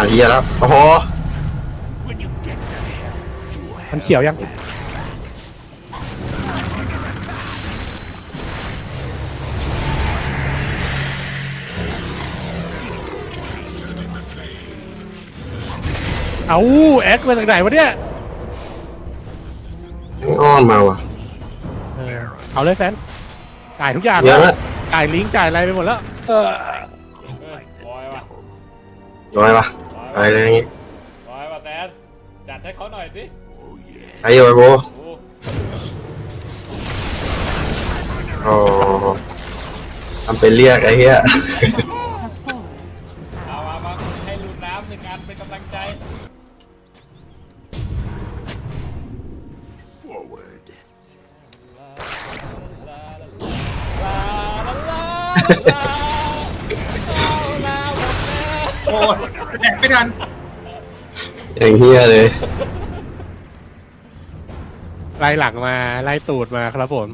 อะเฮียแล้ว โอ้โห มันเขียวยัง เอาแอคมาจากไหนวะเนี่ย อ้อมมาว่ะ เออเอาเลยแฟนจ่ายทุกอย่างเยอะแล้แล้ววจ่ายลิงก์จ่ายอะไรไปหมดแล้ว เออเออลอยว่ะร้อยว่ะ อะไรอะไรอย่างงี้ลอยว่ะแตนจัดให้เขาหน่อยสิไอโยไอโบโอ้โอ้ทำเป็นเรียกไอ้เหี้ย has fallen. เอามามาให้ลูกน้ำหนึ่งอันเป็นกำลังใจ โอ้ยแดกไม่ทันอย่างเหี้ยเลย ไล่หลังมาไล่ตูดมาครับผม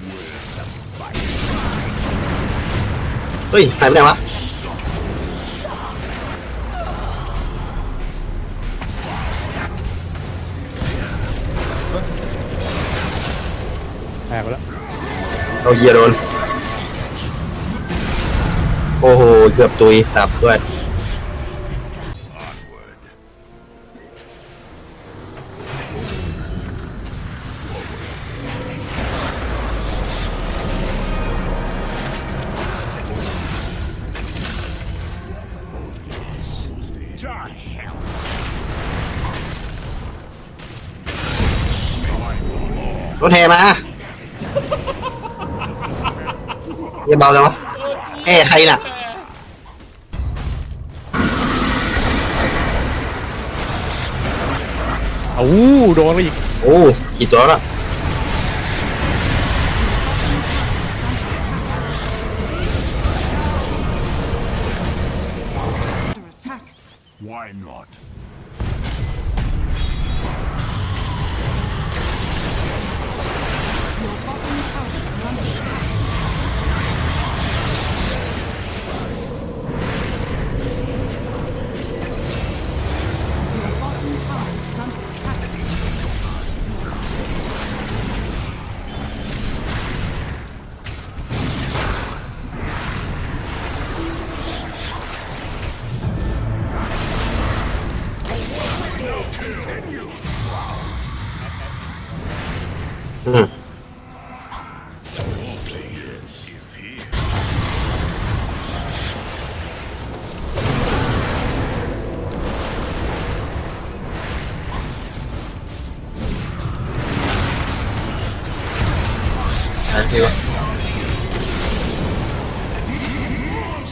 เฮ้ยหายไปไหนวะ แตกไปแล้ว เอาเฮียโดน โอ้โห เกือบตุยตับด้วย รถแห่มาเงียบเบาเลยวะเอ้ใครน่ะเอาโดนไปอีก โอ้กี่ตัวแล้ว Under Why not? Ừ. อืมใช่พี่วะ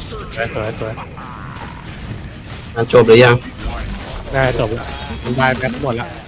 สวยสวยสวยมันจบหรือยังน่าจะจบแล้วมันบายแบทหมดแล้ว